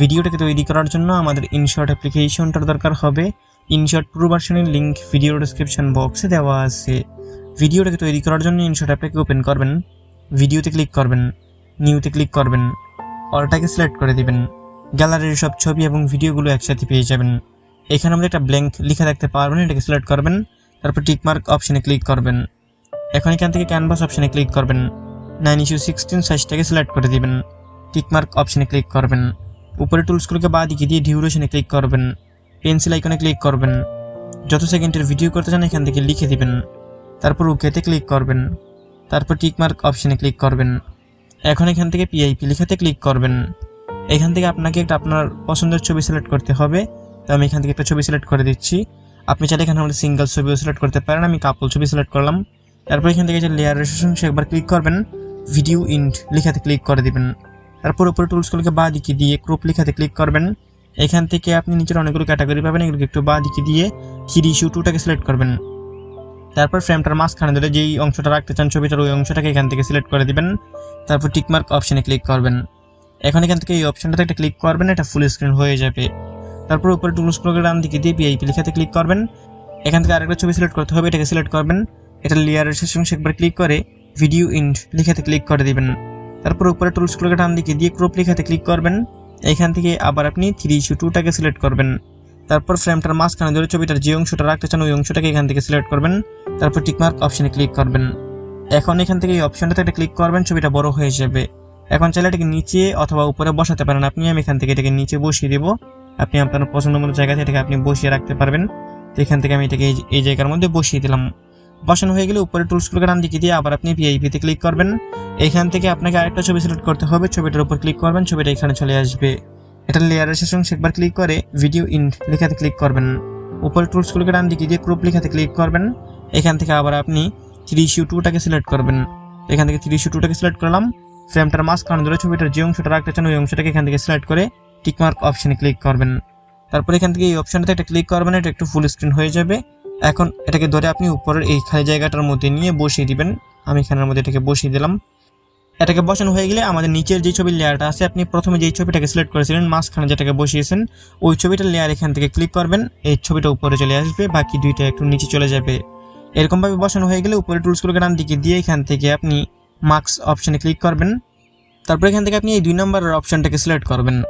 ভিডিওটাকে তৈরি করার জন্য আমাদের ইনশর্ট অ্যাপ্লিকেশনটার দরকার হবে। ইনশর্ট প্রো ভার্সনের লিঙ্ক ভিডিও ডিসক্রিপশন বক্সে দেওয়া আছে। ভিডিওটাকে তৈরি করার জন্য ইনশর্ট অ্যাপটাকে ওপেন করবেন। ভিডিওতে ক্লিক করবেন নিউতে ক্লিক করবেন, অলটাকে সিলেক্ট করে দিবেন। গ্যালারির সব ছবি এবং ভিডিওগুলো একসাথে পেয়ে যাবেন। এখানে আমাদের একটা ব্ল্যাঙ্ক লেখা দেখতে পারবেন এটাকে সিলেক্ট করবেন, তারপর টিকমার্ক অপশানে ক্লিক করবেন। এখন এখান থেকে ক্যানভাস অপশানে ক্লিক করবেন। নাইন ইস্যু সিক্সটিন সাইজটাকে সিলেক্ট করে দিবেন। টিকমার্ক অপশানে ক্লিক করবেন। উপরে টুলসগুলোকে বা দিকে দিয়ে ডিউরেশনে ক্লিক করবেন পেন্সিল আইকনে ক্লিক করবেন, যত সেকেন্ডের ভিডিও করতে চান এখান থেকে লিখে দিবেন, তারপর ওকেতে ক্লিক করবেন, তারপর টিকমার্ক অপশানে ক্লিক করবেন, এখন এখান থেকে পিআইপি লেখাতে ক্লিক করবেন। এখান থেকে আপনাকে একটা আপনার পছন্দের ছবি সিলেক্ট করতে হবে, তো আমি এখান থেকে একটা ছবি সিলেক্ট করে দিচ্ছি। আপনি চাইলে এখানে আমাদের সিঙ্গেল ছবিও সিলেক্ট করতে পারেন, আমি কাপল ছবি সিলেক্ট করলাম। তারপর এখান থেকে যে লেয়ার রেজিস্ট্রেশন সে একবার ক্লিক করবেন ভিডিও ইন্ট লেখাতে ক্লিক করে দিবেন। তারপর উপরে টুলসগুলোকে বা দিকে দিয়ে ক্রুপ লেখাতে ক্লিক করবেন। এখান থেকে আপনি নিচের অনেকগুলো ক্যাটাগরি পাবেন এগুলোকে একটু বা দিকে দিয়ে থ্রি ইস্যু টুটাকে সিলেক্ট করবেন। তারপর ফ্রেমটার মাঝখানে ধরে যেই অংশটা রাখতে চান ছবিটার ওই অংশটাকে এখান থেকে সিলেক্ট করে দিবেন। তারপর টিকমার্ক অপশানে ক্লিক করবেন। এখন এখান থেকে এই অপশানটাতে একটা ক্লিক করবেন, এটা ফুল স্ক্রিন হয়ে যাবে। তারপর উপরে টুলস প্রোগ্রাম দিকে দিয়ে পিআইপি লেখাতে ক্লিক করবেন। এখান থেকে আরেকটা ছবি সিলেক্ট করতে হবে, এটাকে সিলেক্ট করবেন। এটা লেয়ারের শেষ অংশে একবার ক্লিক করে ভিডিও ইন্ট লেখাতে ক্লিক করে দিবেন। তারপর উপরে টুলস ডান দিকে দিয়ে ক্রপ লেখাতে ক্লিক করবেন। এখান থেকে আবার আপনি থ্রি ইস্যু টুটাকে সিলেক্ট করবেন। তারপর ফ্রেমটার মাঝখানে ধরে ছবিটার যে অংশটা রাখতে চান ওই অংশটাকে এখান থেকে সিলেক্ট করবেন। তারপর টিকমার্ক অপশানে ক্লিক করবেন। এখন এখান থেকে এই অপশনটাতে একটা ক্লিক করবেন, ছবিটা বড় হয়ে যাবে। এখন চাইলে এটাকে নিচে অথবা উপরে বসাতে পারেন। আপনি আমি এখান থেকে এটাকে নিচে বসিয়ে দেবো। আপনি আপনার পছন্দ মতো জায়গাতে এটাকে আপনি বসিয়ে রাখতে পারবেন। তো এখান থেকে আমি এটাকে এই জায়গার মধ্যে বসিয়ে দিলাম। বসানো হয়ে গেলে উপরে টুলসগুলোকে ডান দিকে দিয়ে আবার আপনি ভিআইপিতে ক্লিক করবেন। এখান থেকে আপনাকে আরেকটা ছবি সিলেক্ট করতে হবে। ছবিটার উপর ক্লিক করবেন, ছবিটা এখানে চলে আসবে। এটা লেয়ারের শেষ অংশে একবার ক্লিক করে ভিডিও ইন লেখাতে ক্লিক করবেন। উপরে টুলসগুলোকে ডান দিকে দিয়ে ক্রুপ লেখাতে ক্লিক করবেন। এখান থেকে আবার আপনি থ্রি ইস্যু টুটাকে সিলেক্ট করবেন। এখান থেকে থ্রি ইস্যু টুটাকে সিলেক্ট করলাম। ফ্রেমটার মাঝখানে ধরে ছবিটার যে অংশটা রাখতে চান ওই অংশটাকে এখান থেকে সিলেক্ট করে টিকমার্ক অপশনে ক্লিক করবেন। তারপর এখান থেকে এই অপশনটাতে একটা ক্লিক করবেন, এটা একটু ফুল স্ক্রিন হয়ে যাবে। এখন এটাকে ধরে আপনি উপরের এই খালি জায়গাটার মধ্যে নিয়ে বসিয়ে দিবেন। আমি এখানের মধ্যে এটাকে বসিয়ে দিলাম। এটাকে বসানো হয়ে গেলে আমাদের নিচের যে ছবির লেয়ারটা আছে, আপনি প্রথমে যেই ছবিটাকে সিলেক্ট করেছিলেন, মাঝখানে যেটাকে বসিয়েছেন, ওই ছবিটার লেয়ার এখান থেকে ক্লিক করবেন। এই ছবিটা উপরে চলে আসবে, বাকি দুইটা একটু নিচে চলে যাবে। এরকমভাবে বসানো হয়ে গেলে উপরে টুলসগুলোকে ডান দিকে দিয়ে এখান থেকে আপনি মার্কস অপশানে ক্লিক করবেন। তারপর এখান থেকে আপনি এই দুই নম্বরের অপশানটাকে সিলেক্ট করবেন।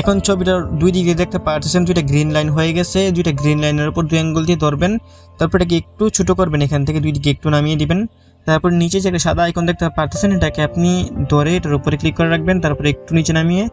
এখন ছবিটার দুই দিকে দেখতে পাচ্ছেন দুইটা গ্রিন লাইন হয়ে গেছে, দুইটা গ্রিন লাইনের উপর দুই অ্যাঙ্গল দিয়ে ধরবেন। তারপর এটাকে একটু ছোট করবেন এখান থেকে, দুই দিকে একটু নামিয়ে দিবেন। তারপর নিচে যে একটা সাদা আইকন দেখতে পাচ্ছেন এটাকে আপনি ধরে এটার উপরে ক্লিক করে রাখবেন, তারপর একটু নিচে নামিয়ে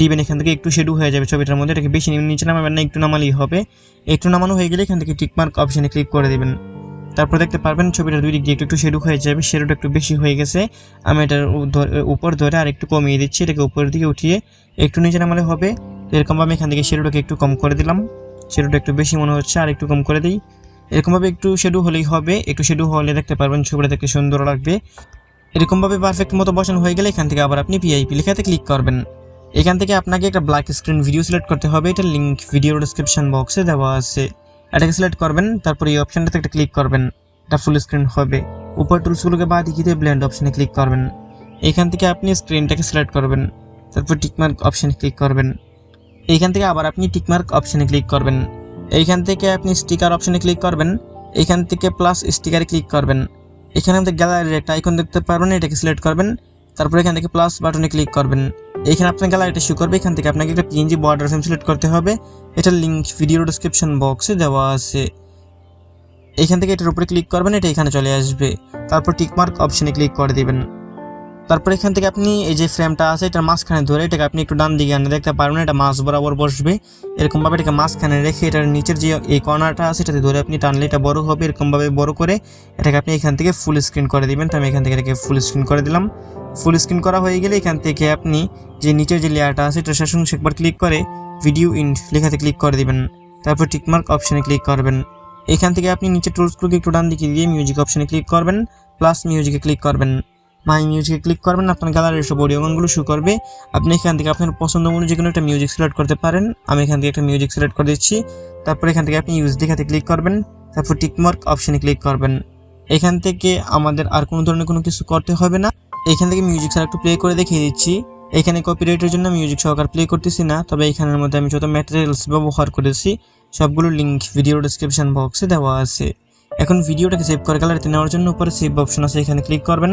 দিবেন। এখান থেকে একটু শেডু হয়ে যাবে ছবিটার মধ্যে, এটাকে বেশি নিচে নামাবেন না, একটু নামালেই হবে। একটু নামানো হয়ে গেলে এখান থেকে টিকমার্ক অপশনে ক্লিক করে দেবেন। তারপর দেখতে পারবেন ছবিটা দুই দিক দিয়ে একটু একটু শেডু হয়ে যাবে শেডুটা একটু বেশি হয়ে গেছে। আমি এটার উপর ধরে আর একটু কমিয়ে দিচ্ছি, এটাকে উপরের দিকে উঠিয়ে একটু নিচে নামালে হবে। এরকমভাবে এখান থেকে শেডুটাকে একটু কম করে দিলাম। শেডুটা একটু বেশি মনে হচ্ছে, আর একটু কম করে দিই। এরকমভাবে একটু শেডু হলেই হবে। একটু শেডু হলে দেখতে পারবেন ছবিটা দেখতে সুন্দর লাগবে। এরকমভাবে পারফেক্ট মতো বসানো হয়ে গেলে এখান থেকে আবার আপনি পিআইপি লেখাতে ক্লিক করবেন। এখান থেকে আপনাকে একটা ব্ল্যাক স্ক্রিন ভিডিও সিলেক্ট করতে হবে। এটা লিঙ্ক ভিডিও ডিসক্রিপশন বক্সে দেওয়া আছে। এটাকে সিলেক্ট করবেন, তারপর এই অপশনটাতে একটা ক্লিক করবেন। এটা ফুল স্ক্রিন হবে। উপর টুলসগুলোকে বাদ দিয়ে ব্লেন্ড অপশানে ক্লিক করবেন। এখান থেকে আপনি স্ক্রিনটাকে সিলেক্ট করবেন। তারপর টিকমার্ক অপশনে ক্লিক করবেন। এইখান থেকে আবার আপনি টিকমার্ক অপশানে ক্লিক করবেন। এইখান থেকে আপনি স্টিকার অপশানে ক্লিক করবেন। এখান থেকে প্লাস স্টিকারে ক্লিক করবেন। এখানে আমাদের গ্যালারির একটা আইকন দেখতে পারবেন, এটাকে সিলেক্ট করবেন। তারপর এখান থেকে প্লাস বাটনে ক্লিক করবেন। এখানে আপনার গ্যালারিটা শু করবে। এখান থেকে আপনাকে একটা পিএনজি বর্ডার ফ্রেম সিলেক্ট করতে হবে। এটার লিঙ্ক ভিডিও ডিসক্রিপশন বক্সে দেওয়া আছে। এখান থেকে এটার উপরে ক্লিক করবেন, এটা এখানে চলে আসবে। তারপর টিকমার্ক অপশানে ক্লিক করে দিবেন। তারপর এখান থেকে আপনি এই যে ফ্রেমটা আছে, এটার মাঝখানে ধরে এটাকে আপনি একটু ডান দিকে আনে দেখতে পারবেন, এটা মাছ বরাবর বসবে। এরকমভাবে এটাকে মাঝখানে রেখে এটার নিচের যে এই কর্নারটা আছে, এটাতে ধরে আপনি টানলে এটা বড় হবে, এরকমভাবে বড় করে এটাকে আপনি এখান থেকে ফুল স্ক্রিন করে দিবেন। তো আমি এখান থেকে এটাকে ফুল স্ক্রিন করে দিলাম। ফুল স্ক্রিন করা হয়ে গেলে এখান থেকে আপনি যে নিচের যে লেয়ারটা আছে এটা শেষ অংশে একবার ক্লিক করে ভিডিও ইন্ড লেখাতে ক্লিক করে দিবেন। তারপর টিকমার্ক অপশানে ক্লিক করবেন। এখান থেকে আপনি নিচে টুলসগুলোকে একটু ডান দিকে দিয়ে মিউজিক অপশানে ক্লিক করবেন প্লাস মিউজিকে ক্লিক করবেন। মাই মিউজিকে ক্লিক করবেন, আপনার গ্যালারির সব অডিও গানগুলো শো করবে। আপনি এখান থেকে আপনার পছন্দ অনুযায়ী যে কোনো একটা মিউজিক সিলেক্ট করতে পারেন। আমি এখান থেকে একটা মিউজিক সিলেক্ট করে দিচ্ছি। তারপর এখান থেকে আপনি ইউজ দেখাতে ক্লিক করবেন। তারপর টিকমার্ক অপশনে ক্লিক করবেন। এখান থেকে আমাদের আর কোনো ধরনের কোনো কিছু করতে হবে না। এখান থেকে মিউজিক ছাড়া একটু প্লে করে দেখিয়ে দিচ্ছি। এখানে কপিরাইটের জন্য মিউজিক সহকার প্লে করতেছি না। তবে এখানের মধ্যে আমি যত ম্যাটেরিয়ালস ব্যবহার করেছি, সবগুলো লিঙ্ক ভিডিও ডিসক্রিপশন বক্সে দেওয়া আছে। এখন ভিডিওটাকে সেভ করে গ্যালারিতে নেওয়ার জন্য উপরে সেভ অপশন আছে। এখানে ক্লিক করবেন।